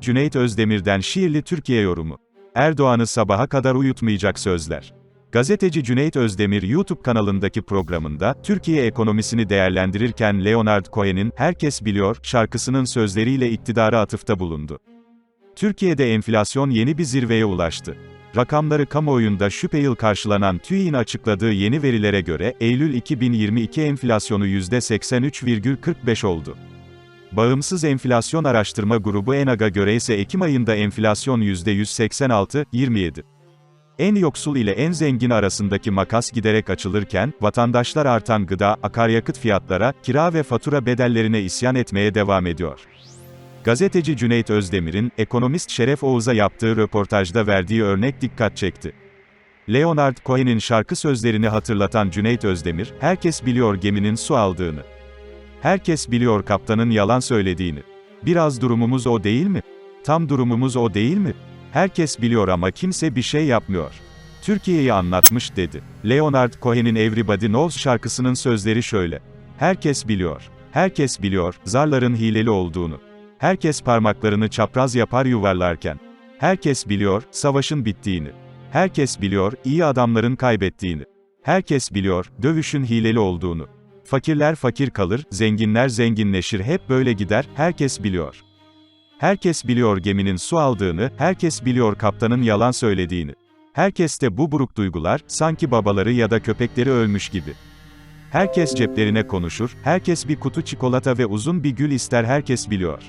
Cüneyt Özdemir'den şiirli Türkiye yorumu. Erdoğan'ı sabaha kadar uyutmayacak sözler. Gazeteci Cüneyt Özdemir YouTube kanalındaki programında, Türkiye ekonomisini değerlendirirken Leonard Cohen'in Herkes Biliyor şarkısının sözleriyle iktidara atıfta bulundu. Türkiye'de enflasyon yeni bir zirveye ulaştı. Rakamları kamuoyunda şüphe yıl karşılanan TÜİ'nin açıkladığı yeni verilere göre, Eylül 2022 enflasyonu %83,45 oldu. Bağımsız Enflasyon Araştırma Grubu ENAG'a göre ise Ekim ayında enflasyon %186,27. En yoksul ile en zengin arasındaki makas giderek açılırken, vatandaşlar artan gıda, akaryakıt fiyatlara, kira ve fatura bedellerine isyan etmeye devam ediyor. Gazeteci Cüneyt Özdemir'in, ekonomist Şeref Oğuz'a yaptığı röportajda verdiği örnek dikkat çekti. Leonard Cohen'in şarkı sözlerini hatırlatan Cüneyt Özdemir, herkes biliyor geminin su aldığını. Herkes biliyor kaptanın yalan söylediğini. Biraz durumumuz o değil mi? Tam durumumuz o değil mi? Herkes biliyor ama kimse bir şey yapmıyor. Türkiye'yi anlatmış dedi. Leonard Cohen'in Everybody Knows şarkısının sözleri şöyle. Herkes biliyor. Herkes biliyor, zarların hileli olduğunu. Herkes parmaklarını çapraz yapar yuvarlarken. Herkes biliyor, savaşın bittiğini. Herkes biliyor, iyi adamların kaybettiğini. Herkes biliyor, dövüşün hileli olduğunu. Fakirler fakir kalır, zenginler zenginleşir hep böyle gider, herkes biliyor. Herkes biliyor geminin su aldığını, herkes biliyor kaptanın yalan söylediğini. Herkeste bu buruk duygular, sanki babaları ya da köpekleri ölmüş gibi. Herkes ceplerine konuşur, herkes bir kutu çikolata ve uzun bir gül ister herkes biliyor.